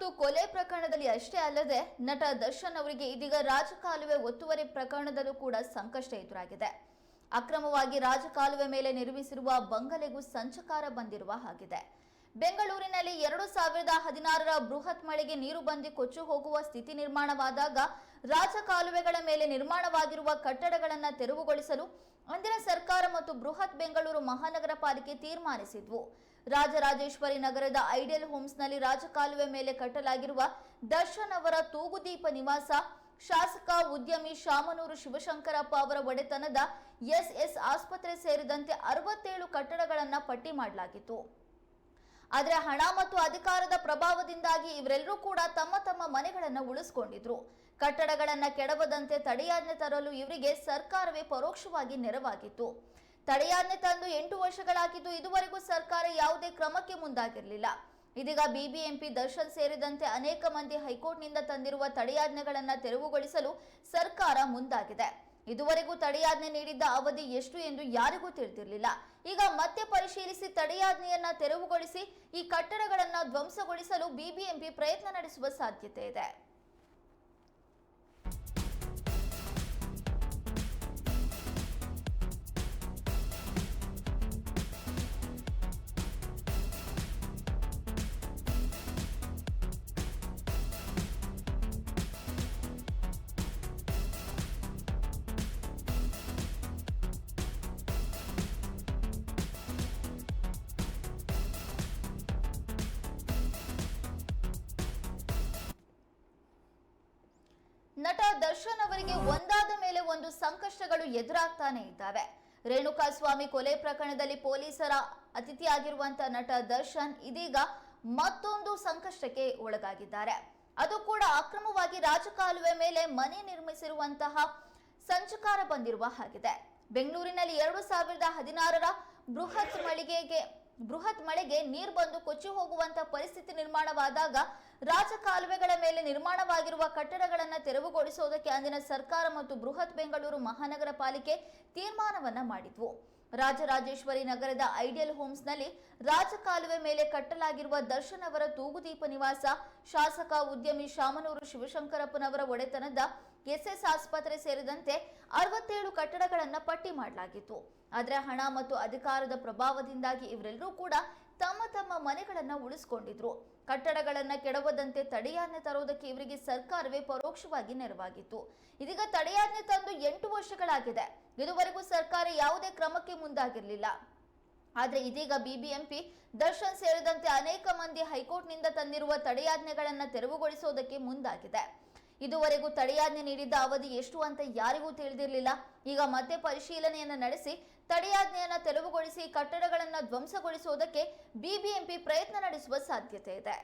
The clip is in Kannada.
ಮತ್ತು ಕೊಲೆ ಪ್ರಕರಣದಲ್ಲಿ ಅಷ್ಟೇ ಅಲ್ಲದೆ ನಟ ದರ್ಶನ್ ಅವರಿಗೆ ಇದೀಗ ರಾಜಕಾಲುವೆ ಒತ್ತುವರಿ ಪ್ರಕರಣದಲ್ಲೂ ಕೂಡ ಸಂಕಷ್ಟ ಎದುರಾಗಿದೆ. ಅಕ್ರಮವಾಗಿ ರಾಜಕಾಲುವೆ ಮೇಲೆ ನಿರ್ಮಿಸಿರುವ ಬಂಗಲೆಗೂ ಸಂಚಕಾರ ಬಂದಿರುವ ಹಾಗಿದೆ. ಬೆಂಗಳೂರಿನಲ್ಲಿ ಎರಡು ಸಾವಿರದ ಹದಿನಾರರ ಬೃಹತ್ ಮಳೆಗೆ ನೀರು ಬಂದಿ ಕೊಚ್ಚು ಹೋಗುವ ಸ್ಥಿತಿ ನಿರ್ಮಾಣವಾದಾಗ ರಾಜಕಾಲುವೆಗಳ ಮೇಲೆ ನಿರ್ಮಾಣವಾಗಿರುವ ಕಟ್ಟಡಗಳನ್ನು ತೆರವುಗೊಳಿಸಲು ಅಂದಿನ ಸರ್ಕಾರ ಮತ್ತು ಬೃಹತ್ ಬೆಂಗಳೂರು ಮಹಾನಗರ ಪಾಲಿಕೆ ತೀರ್ಮಾನಿಸಿದ್ವು. ರಾಜರಾಜೇಶ್ವರಿ ನಗರದ ಐಡಿಯಲ್ ಹೋಮ್ಸ್ನಲ್ಲಿ ರಾಜಕಾಲುವೆ ಮೇಲೆ ಕಟ್ಟಲಾಗಿರುವ ದರ್ಶನ್ ಅವರ ತೂಗುದೀಪ ನಿವಾಸ, ಶಾಸಕ ಉದ್ಯಮಿ ಶಾಮನೂರು ಶಿವಶಂಕರಪ್ಪ ಅವರ ಒಡೆತನದ ಎಸ್ಎಸ್ ಆಸ್ಪತ್ರೆ ಸೇರಿದಂತೆ ಅರವತ್ತೇಳು ಕಟ್ಟಡಗಳನ್ನ ಪಟ್ಟಿ ಮಾಡಲಾಗಿತ್ತು. ಆದರೆ ಹಣ ಮತ್ತು ಅಧಿಕಾರದ ಪ್ರಭಾವದಿಂದಾಗಿ ಇವರೆಲ್ಲರೂ ಕೂಡ ತಮ್ಮ ತಮ್ಮ ಮನೆಗಳನ್ನು ಉಳಿಸ್ಕೊಂಡಿದ್ರು. ಕಟ್ಟಡಗಳನ್ನ ಕೆಡವದಂತೆ ತಡೆಯಾಜ್ಞೆ ತರಲು ಇವರಿಗೆ ಸರ್ಕಾರವೇ ಪರೋಕ್ಷವಾಗಿ ನೆರವಾಗಿತ್ತು. ತಡೆಯಾಜ್ಞೆ ತಂದು ಎಂಟು ವರ್ಷಗಳಾಗಿದ್ದು ಇದುವರೆಗೂ ಸರ್ಕಾರ ಯಾವುದೇ ಕ್ರಮಕ್ಕೆ ಮುಂದಾಗಿರಲಿಲ್ಲ. ಇದೀಗ ಬಿಬಿಎಂಪಿ, ದರ್ಶನ್ ಸೇರಿದಂತೆ ಅನೇಕ ಮಂದಿ ಹೈಕೋರ್ಟ್ನಿಂದ ತಂದಿರುವ ತಡೆಯಾಜ್ಞೆಗಳನ್ನು ತೆರವುಗೊಳಿಸಲು ಸರ್ಕಾರ ಮುಂದಾಗಿದೆ. ಇದುವರೆಗೂ ತಡೆಯಾಜ್ಞೆ ನೀಡಿದ್ದ ಅವಧಿ ಎಷ್ಟು ಎಂದು ಯಾರಿಗೂ ತಿಳಿದಿರಲಿಲ್ಲ. ಈಗ ಮತ್ತೆ ಪರಿಶೀಲಿಸಿ ತಡೆಯಾಜ್ಞೆಯನ್ನ ತೆರವುಗೊಳಿಸಿ ಈ ಕಟ್ಟಡಗಳನ್ನು ಧ್ವಂಸಗೊಳಿಸಲು ಬಿಬಿಎಂಪಿ ಪ್ರಯತ್ನ ನಡೆಸುವ ಸಾಧ್ಯತೆ ಇದೆ. ನಟ ದರ್ಶನ್ ಅವರಿಗೆ ಒಂದಾದ ಮೇಲೆ ಒಂದು ಸಂಕಷ್ಟಗಳು ಎದುರಾಗ್ತಾನೆ ಇದ್ದಾವೆ. ರೇಣುಕಾ ಸ್ವಾಮಿ ಕೊಲೆ ಪ್ರಕರಣದಲ್ಲಿ ಪೊಲೀಸರ ಅತಿಥಿಯಾಗಿರುವಂತಹ ನಟ ದರ್ಶನ್ ಇದೀಗ ಮತ್ತೊಂದು ಸಂಕಷ್ಟಕ್ಕೆ ಒಳಗಾಗಿದ್ದಾರೆ. ಅದು ಕೂಡ ಅಕ್ರಮವಾಗಿ ರಾಜಕಾಲುವೆ ಮೇಲೆ ಮನೆ ನಿರ್ಮಿಸಿರುವಂತಹ ಸಂಚಕಾರ ಬಂದಿರುವ ಹಾಗಿದೆ. ಬೆಂಗಳೂರಿನಲ್ಲಿ ಎರಡು ಸಾವಿರದ ಹದಿನಾರರ ಬೃಹತ್ ಮಳಿಗೆಗೆ ಬೃಹತ್ ಮಳೆಗೆ ನೀರು ಬಂದು ಕೊಚ್ಚಿ ಹೋಗುವಂತ ಪರಿಸ್ಥಿತಿ ನಿರ್ಮಾಣವಾದಾಗ ರಾಜಕಾಲುವೆಗಳ ಮೇಲೆ ನಿರ್ಮಾಣವಾಗಿರುವ ಕಟ್ಟಡಗಳನ್ನು ತೆರವುಗೊಳಿಸುವುದಕ್ಕೆ ಅಂದಿನ ಸರ್ಕಾರ ಮತ್ತು ಬೃಹತ್ ಬೆಂಗಳೂರು ಮಹಾನಗರ ಪಾಲಿಕೆ ತೀರ್ಮಾನವನ್ನ ಮಾಡಿದ್ವು. ರಾಜರಾಜೇಶ್ವರಿ ನಗರದ ಐಡಿಯಲ್ ಹೋಮ್ಸ್ನಲ್ಲಿ ರಾಜಕಾಲುವೆ ಮೇಲೆ ಕಟ್ಟಲಾಗಿರುವ ದರ್ಶನ್ ಅವರ ತೂಗುದೀಪ ನಿವಾಸ, ಶಾಸಕ ಉದ್ಯಮಿ ಶಾಮನೂರು ಶಿವಶಂಕರಪ್ಪನವರ ಒಡೆತನದ ಎಸ್ಎಸ್ ಆಸ್ಪತ್ರೆ ಸೇರಿದಂತೆ ಅರವತ್ತೇಳು ಕಟ್ಟಡಗಳನ್ನು ಪಟ್ಟಿ ಮಾಡಲಾಗಿತ್ತು. ಆದರೆ ಹಣ ಮತ್ತು ಅಧಿಕಾರದ ಪ್ರಭಾವದಿಂದಾಗಿ ಇವರೆಲ್ಲರೂ ಕೂಡ ತಮ್ಮ ತಮ್ಮ ಮನೆಗಳನ್ನು ಉಳಿಸ್ಕೊಂಡಿದ್ರು. ಕಟ್ಟಡಗಳನ್ನ ಕೆಡವದಂತೆ ತಡೆಯಾಜ್ಞೆ ತರುವುದಕ್ಕೆ ಇವರಿಗೆ ಸರ್ಕಾರವೇ ಪರೋಕ್ಷವಾಗಿ ನೆರವಾಗಿತ್ತು. ಇದೀಗ ತಡೆಯಾಜ್ಞೆ ತಂದು ಎಂಟು ವರ್ಷಗಳಾಗಿದೆ. ಇದುವರೆಗೂ ಸರ್ಕಾರ ಯಾವುದೇ ಕ್ರಮಕ್ಕೆ ಮುಂದಾಗಿರಲಿಲ್ಲ. ಆದರೆ ಇದೀಗ ಬಿಬಿಎಂಪಿ, ದರ್ಶನ್ ಸೇರಿದಂತೆ ಅನೇಕ ಮಂದಿ ಹೈಕೋರ್ಟ್ನಿಂದ ತಂದಿರುವ ತಡೆಯಾಜ್ಞೆಗಳನ್ನ ತೆರವುಗೊಳಿಸುವುದಕ್ಕೆ ಮುಂದಾಗಿದೆ. ಇದುವರೆಗೂ ತಡೆಯಾಜ್ಞೆ ನೀಡಿದ್ದ ಅವಧಿ ಎಷ್ಟು ಅಂತ ಯಾರಿಗೂ ತಿಳಿದಿರಲಿಲ್ಲ. ಈಗ ಮತ್ತೆ ಪರಿಶೀಲನೆಯನ್ನು ನಡೆಸಿ ತಡೆಯಾಜ್ಞೆಯನ್ನು ತೆರವುಗೊಳಿಸಿ ಕಟ್ಟಡಗಳನ್ನು ಧ್ವಂಸಗೊಳಿಸುವುದಕ್ಕೆ ಬಿಬಿಎಂಪಿ ಪ್ರಯತ್ನ ನಡೆಸುವ ಸಾಧ್ಯತೆ ಇದೆ.